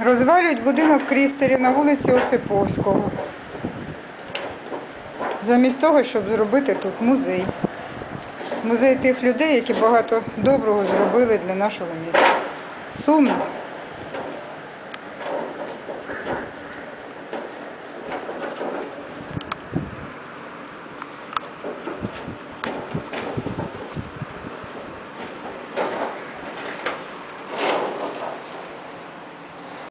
Розвалюють будинок Крістерів на вулиці Осиповського. Замість того, щоб зробити тут музей. Музей тих людей, які багато доброго зробили для нашого міста. Сумно.